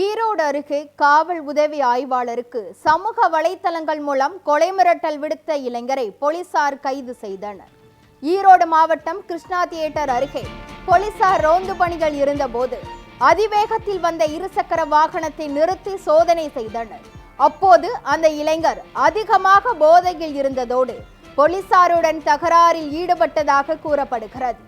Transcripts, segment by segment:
ஈரோடு அருகே காவல் உதவி ஆய்வாளருக்கு சமூக வலைத்தளங்கள் மூலம் கொலை மிரட்டல் விடுத்த இளைஞரை போலீசார் கைது செய்தனர். ஈரோடு மாவட்டம் கிருஷ்ணா தியேட்டர் அருகே போலீசார் ரோந்து பணிகள் இருந்தபோது அதிவேகத்தில் வந்த இருசக்கர வாகனத்தை நிறுத்தி சோதனை செய்தனர். அப்போது அந்த இளைஞர் அதிகமாக போதையில் இருந்ததோடு போலீசாருடன் தகராறில் ஈடுபட்டதாக கூறப்படுகிறது.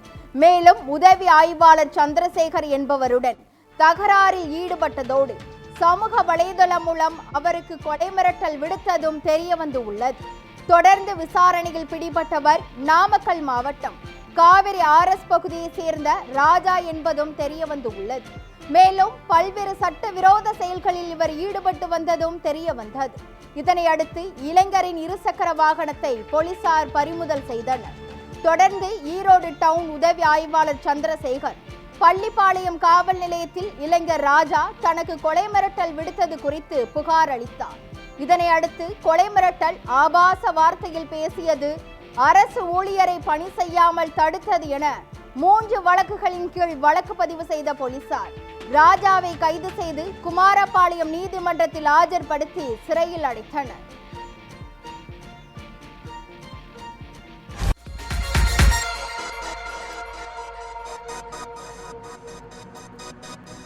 மேலும் உதவி ஆய்வாளர் சந்திரசேகர் என்பவருடன் தகராறில் ஈடுபட்டதோடு சமூக வலைதளம் மூலம் அவருக்கு கொலை மிரட்டல் விடுத்ததும் தெரிய வந்து உள்ளது. தொடர்ந்து விசாரணையில் பிடிபட்டவர் நாமக்கல் மாவட்டம் காவிரி ஆர்எஸ் பகுதியைச் சேர்ந்த ராஜா என்பதும் தெரிய வந்து உள்ளது. மேலும் பல்வேறு சட்டவிரோத செயல்களில் இவர் ஈடுபட்டு வந்ததும் தெரிய வந்தது. இதனை அடுத்து இளைஞரின் இருசக்கர வாகனத்தை போலீசார் பறிமுதல் செய்தனர். தொடர்ந்து ஈரோடு டவுன் உதவி ஆய்வாளர் சந்திரசேகர் பள்ளிப்பாளையம் காவல் நிலையத்தில் இளைஞர் ராஜா தனக்கு கொலை மிரட்டல் விடுத்தது குறித்து புகார் அளித்தார். இதனை அடுத்து கொலை மிரட்டல் ஆபாச வார்த்தையில் பேசியது அரசு ஊழியரை பணி செய்யாமல் தடுத்தது என மூன்று வழக்குகளின் கீழ் வழக்கு பதிவு செய்த போலீசார். ராஜாவை கைது செய்து குமாரபாளையம் நீதிமன்றத்தில் ஆஜர்படுத்தி சிறையில் அடைத்தனர். you